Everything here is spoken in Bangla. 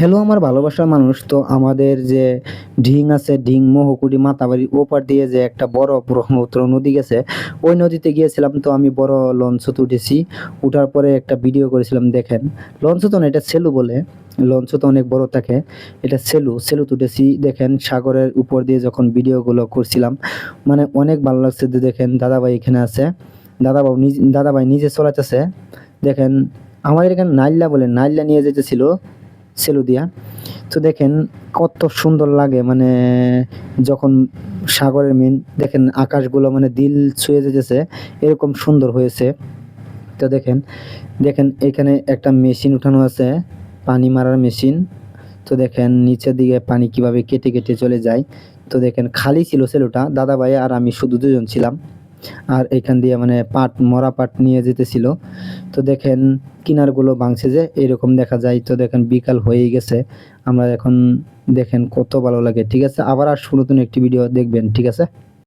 হ্যালো, আমার ভালোবাসার মানুষ। তো আমাদের যে ঢিং আছে, ঢিং মহকুড়ি মাতাবাড়ি ওপার দিয়ে যে একটা বড় ব্রহ্মপুত্র নদী গেছে, ওই নদীতে গিয়েছিলাম। তো আমি বড় লঞ্চতে উঠেছি। উঠার পরে একটা ভিডিও করেছিলাম, দেখেন। লঞ্চ তো না এটা সেলু বলে। লঞ্চ তো অনেক বড় থাকে এটা সেলু। সেলু উঠেছি, দেখেন, সাগরের উপর দিয়ে যখন ভিডিওগুলো করছিলাম। মানে অনেক ভালো লাগছে দেখেন, দাদাভাই এখানে আছে। দাদাবাবু দাদাভাই নিজে চলাইতেছে। দেখেন, আমাদের এখানে নাইল্লা বলে, নাইল্লা নিয়ে যেতেছিল সেলু দিয়া। তো দেখেন কত সুন্দর লাগে মানে যখন সাগরের মেন, দেখেন আকাশগুলো মানে দিল ছুঁয়ে যেতেছে, এরকম সুন্দর হয়েছে। তো দেখেন দেখেন এখানে একটা মেশিন উঠানো আছে, পানি মারার মেশিন। তো দেখেন নিচের দিকে পানি কীভাবে কেটে কেটে চলে যায়। তো দেখেন খালি ছিল সেলুটা দাদা ভাই আর আমি শুধু দুজন ছিলাম। আর এখান দিয়ে মানে পাট, মরা পাট নিয়ে যেতেছিল। তো দেখেন কিনারগুলো ভাঙছে যে, এরকম দেখা যায়। তো দেখেন বিকাল হয়েই গেছে। আমরা এখন দেখেন কত ভালো লাগে। ঠিক আছে? আবার আর নতুন একটি ভিডিও দেখবেন। ঠিক আছে?